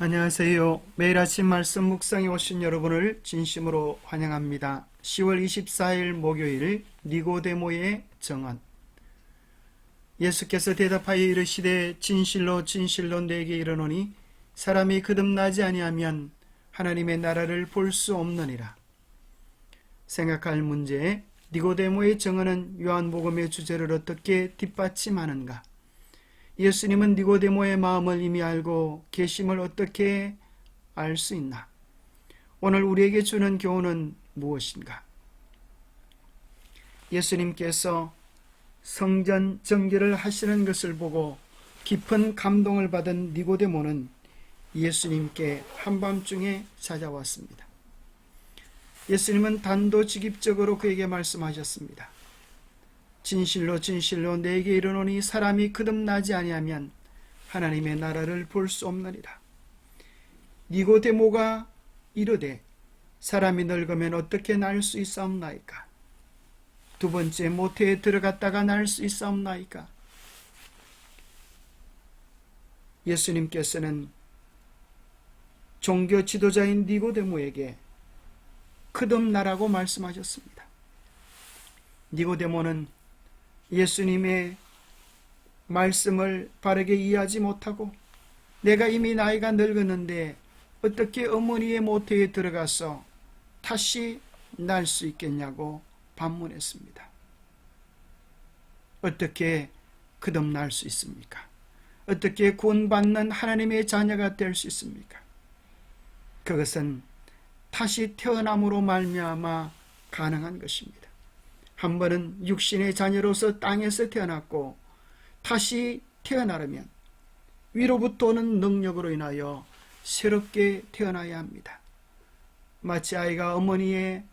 안녕하세요. 매일 아침 말씀 묵상에 오신 여러분을 진심으로 환영합니다. 10월 24일 목요일 니고데모의 정언 예수께서 대답하여 이르시되 진실로 진실로 내게 이르노니 사람이 거듭나지 아니하면 하나님의 나라를 볼 수 없느니라. 생각할 문제 니고데모의 정언은 요한복음의 주제를 어떻게 뒷받침하는가? 예수님은 니고데모의 마음을 이미 알고 계심을 어떻게 알 수 있나? 오늘 우리에게 주는 교훈은 무엇인가? 예수님께서 성전 정결을 하시는 것을 보고 깊은 감동을 받은 니고데모는 예수님께 한밤중에 찾아왔습니다. 예수님은 단도직입적으로 그에게 말씀하셨습니다. 진실로 진실로 내게 이르노니 사람이 거듭나지 아니하면 하나님의 나라를 볼 수 없느니라. 니고데모가 이르되 사람이 늙으면 어떻게 날 수 있사옵나이까? 두 번째 모태에 들어갔다가 날 수 있사옵나이까? 예수님께서는 종교 지도자인 니고데모에게 거듭나라고 말씀하셨습니다. 니고데모는 예수님의 말씀을 바르게 이해하지 못하고 내가 이미 나이가 늙었는데 어떻게 어머니의 모태에 들어가서 다시 날 수 있겠냐고 반문했습니다. 어떻게 거듭날 수 있습니까? 어떻게 구원받는 하나님의 자녀가 될 수 있습니까? 그것은 다시 태어남으로 말미암아 가능한 것입니다. 한 번은 육신의 자녀로서 땅에서 태어났고 다시 태어나려면 위로부터 오는 능력으로 인하여 새롭게 태어나야 합니다. 마치 아이가 어머니의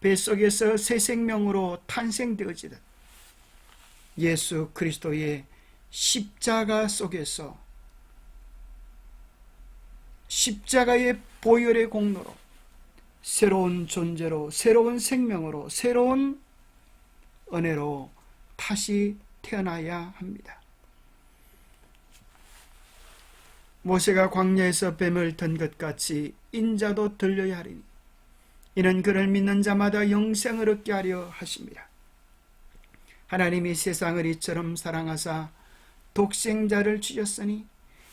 뱃속에서 새 생명으로 탄생되어지듯 예수 그리스도의 십자가 속에서 십자가의 보혈의 공로로 새로운 존재로 새로운 생명으로 새로운 은혜로 다시 태어나야 합니다. 모세가 광야에서 뱀을 든 것 같이 인자도 들려야 하리니 이는 그를 믿는 자마다 영생을 얻게 하려 하십니다. 하나님이 세상을 이처럼 사랑하사 독생자를 주셨으니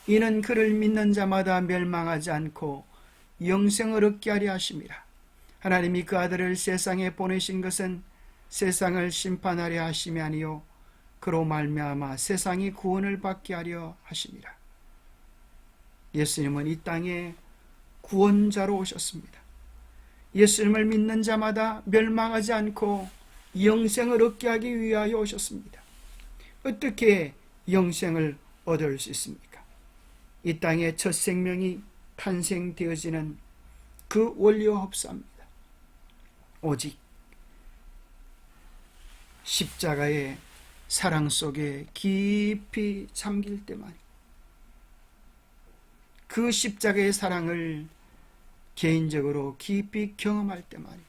이는 그를 믿는 자마다 멸망하지 않고 영생을 얻게 하려 하십니다. 하나님이 그 아들을 세상에 보내신 것은 세상을 심판하려 하심이 아니요 그로 말미암아 세상이 구원을 받게 하려 하십니다. 예수님은 이 땅에 구원자로 오셨습니다. 예수님을 믿는 자마다 멸망하지 않고 영생을 얻게 하기 위하여 오셨습니다. 어떻게 영생을 얻을 수 있습니까? 이 땅에 첫 생명이 탄생되어지는 그 원리와 흡사합니다. 오직 십자가의 사랑 속에 깊이 잠길 때만 그 십자가의 사랑을 개인적으로 깊이 경험할 때만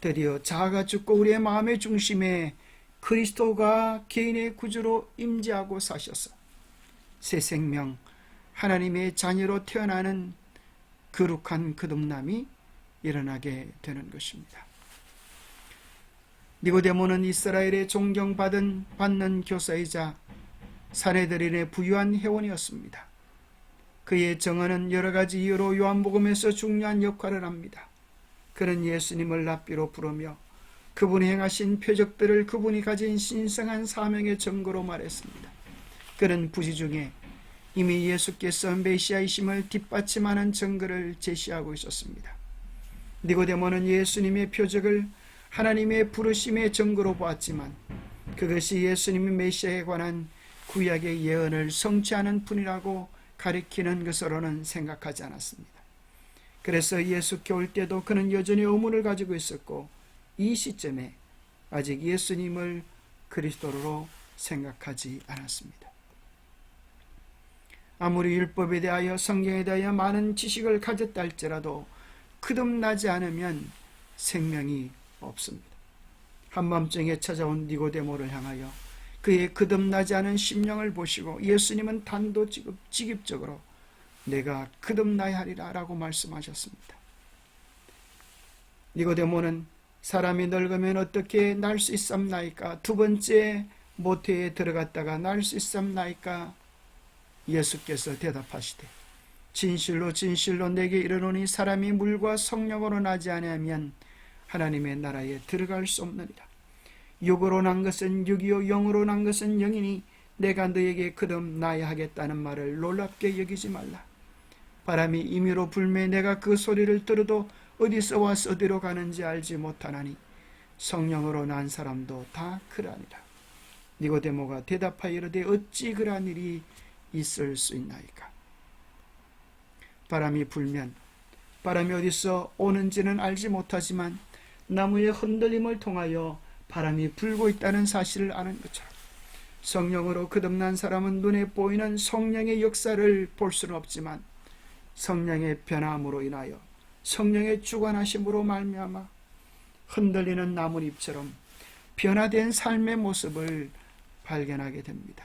드디어 자아가 죽고 우리의 마음의 중심에 그리스도가 개인의 구주로 임재하고 사셔서 새 생명 하나님의 자녀로 태어나는 거룩한 거듭남이 일어나게 되는 것입니다. 니고데모는 이스라엘의 존경받은 받는 교사이자 사내들인의 부유한 회원이었습니다. 그의 정언은 여러 가지 이유로 요한복음에서 중요한 역할을 합니다. 그는 예수님을 랍비로 부르며 그분이 행하신 표적들을 그분이 가진 신성한 사명의 증거로 말했습니다. 그는 부지 중에 이미 예수께서 메시아이심을 뒷받침하는 증거를 제시하고 있었습니다. 니고데모는 예수님의 표적을 하나님의 부르심의 증거로 보았지만 그것이 예수님의 메시아에 관한 구약의 예언을 성취하는 분이라고 가리키는 것으로는 생각하지 않았습니다. 그래서 예수께 올 때도 그는 여전히 의문을 가지고 있었고 이 시점에 아직 예수님을 그리스도로 생각하지 않았습니다. 아무리 율법에 대하여 성경에 대하여 많은 지식을 가졌다 할지라도 거듭나지 않으면 생명이 없습니다. 한밤중에 찾아온 니고데모를 향하여 그의 거듭나지 않은 심령을 보시고 예수님은 단도직입적으로 내가 거듭나야 하리라 라고 말씀하셨습니다. 니고데모는 사람이 늙으면 어떻게 날 수 있삼나이까? 두 번째 모태에 들어갔다가 날 수 있삼나이까? 예수께서 대답하시되 진실로 진실로 내게 이르노니 사람이 물과 성령으로 나지 아니하면 하나님의 나라에 들어갈 수 없느니라. 육으로 난 것은 육이요 영으로 난 것은 영이니 내가 너에게 거듭 나야 하겠다는 말을 놀랍게 여기지 말라. 바람이 임의로 불매 내가 그 소리를 들어도 어디서 와서 어디로 가는지 알지 못하나니 성령으로 난 사람도 다 그러하니라. 니고데모가 대답하여 이르되 어찌 그러한 일이 있을 수 있나이까. 바람이 불면 바람이 어디서 오는지는 알지 못하지만 나무의 흔들림을 통하여 바람이 불고 있다는 사실을 아는 것처럼 성령으로 거듭난 사람은 눈에 보이는 성령의 역사를 볼 수는 없지만 성령의 변함으로 인하여 성령의 주관하심으로 말미암아 흔들리는 나뭇잎처럼 변화된 삶의 모습을 발견하게 됩니다.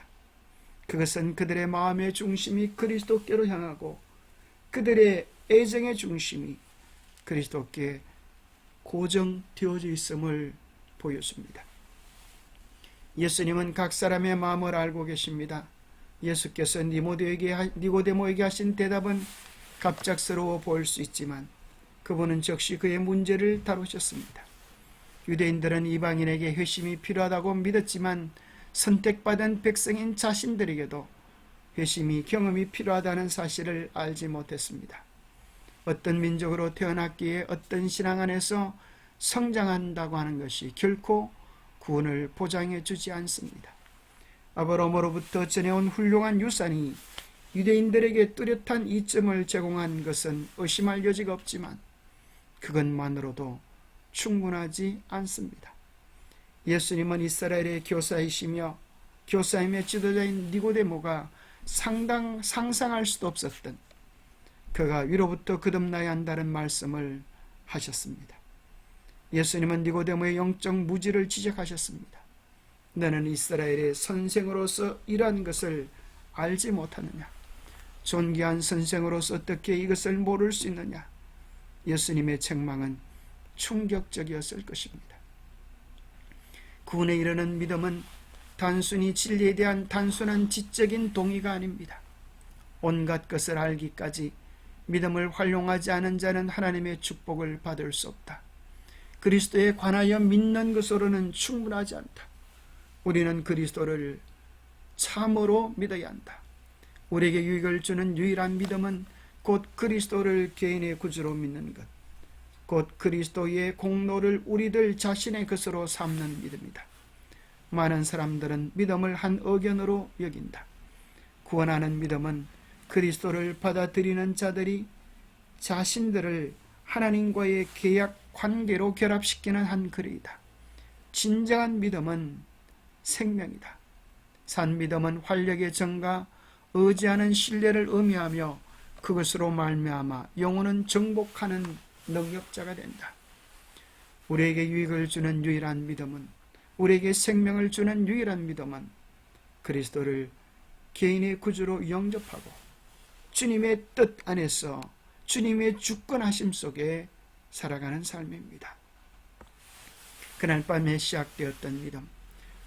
그것은 그들의 마음의 중심이 그리스도께로 향하고 그들의 애정의 중심이 그리스도께 고정되어져 있음을 보여줍니다. 예수님은 각 사람의 마음을 알고 계십니다. 예수께서 니고데모에게, 니고데모에게 하신 대답은 갑작스러워 보일 수 있지만 그분은 즉시 그의 문제를 다루셨습니다. 유대인들은 이방인에게 회심이 필요하다고 믿었지만 선택받은 백성인 자신들에게도 회심이 경험이 필요하다는 사실을 알지 못했습니다. 어떤 민족으로 태어났기에 어떤 신앙 안에서 성장한다고 하는 것이 결코 구원을 보장해 주지 않습니다. 아브라함으로부터 전해온 훌륭한 유산이 유대인들에게 뚜렷한 이점을 제공한 것은 의심할 여지가 없지만 그것만으로도 충분하지 않습니다. 예수님은 이스라엘의 교사이시며 교사임의 지도자인 니고데모가 상당 상상할 수도 없었던 그가 위로부터 거듭나야 한다는 말씀을 하셨습니다. 예수님은 니고데모의 영적 무지를 지적하셨습니다. 너는 이스라엘의 선생으로서 이러한 것을 알지 못하느냐? 존귀한 선생으로서 어떻게 이것을 모를 수 있느냐? 예수님의 책망은 충격적이었을 것입니다. 구원에 이르는 믿음은 단순히 진리에 대한 단순한 지적인 동의가 아닙니다. 온갖 것을 알기까지 믿음을 활용하지 않은 자는 하나님의 축복을 받을 수 없다. 그리스도에 관하여 믿는 것으로는 충분하지 않다. 우리는 그리스도를 참으로 믿어야 한다. 우리에게 유익을 주는 유일한 믿음은 곧 그리스도를 개인의 구주로 믿는 것, 곧 그리스도의 공로를 우리들 자신의 것으로 삼는 믿음이다. 많은 사람들은 믿음을 한 의견으로 여긴다. 구원하는 믿음은 그리스도를 받아들이는 자들이 자신들을 하나님과의 계약 관계로 결합시키는 한 글이다. 진정한 믿음은 생명이다. 산 믿음은 활력의 증가, 의지하는 신뢰를 의미하며 그것으로 말미암아 영혼은 정복하는 능력자가 된다. 우리에게 유익을 주는 유일한 믿음은 우리에게 생명을 주는 유일한 믿음은 그리스도를 개인의 구주로 영접하고 주님의 뜻 안에서 주님의 주권하심 속에 살아가는 삶입니다. 그날 밤에 시작되었던 믿음,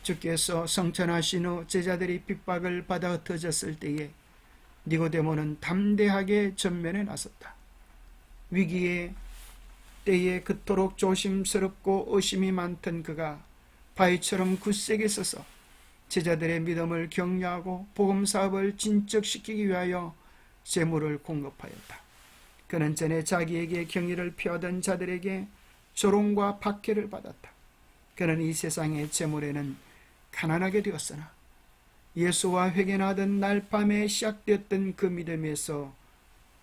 주께서 성천하신 후 제자들이 핍박을 받아 흩어졌을 때에 니고데모는 담대하게 전면에 나섰다. 위기의 때에 그토록 조심스럽고 의심이 많던 그가 바위처럼 굳세게 서서 제자들의 믿음을 격려하고 복음 사업을 진척시키기 위하여 재물을 공급하였다. 그는 전에 자기에게 경의를 표하던 자들에게 조롱과 박해를 받았다. 그는 이 세상의 재물에는 가난하게 되었으나 예수와 회개하던 날 밤에 시작되었던 그 믿음에서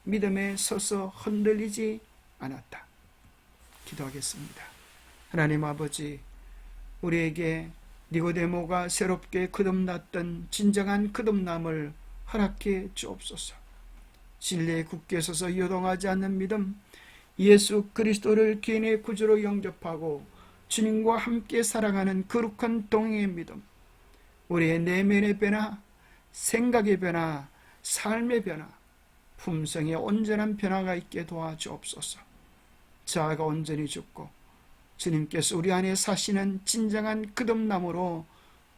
믿음에 서서 흔들리지 않았다. 기도하겠습니다. 하나님 아버지, 우리에게 니고데모가 새롭게 거듭났던 진정한 거듭남을 허락해 주옵소서. 진리에 굳게 서서 요동하지 않는 믿음, 예수 그리스도를 개인의 구주로 영접하고 주님과 함께 살아가는 거룩한 동행의 믿음, 우리의 내면의 변화, 생각의 변화, 삶의 변화, 품성에 온전한 변화가 있게 도와주옵소서. 자아가 온전히 죽고 주님께서 우리 안에 사시는 진정한 그덤나무로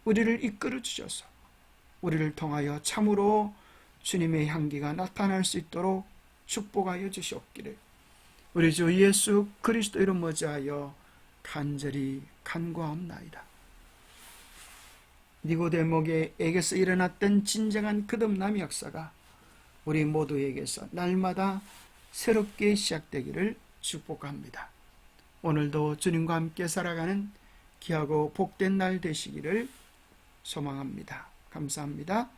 우리를 이끌어 주셔서 우리를 통하여 참으로 주님의 향기가 나타날 수 있도록 축복하여 주시옵기를 우리 주 예수 그리스도 이름 머지하여 간절히 간구하옵나이다. 니고데목에게서 일어났던 진정한 그덤남 역사가 우리 모두에게서 날마다 새롭게 시작되기를 축복합니다. 오늘도 주님과 함께 살아가는 귀하고 복된 날 되시기를 소망합니다. 감사합니다.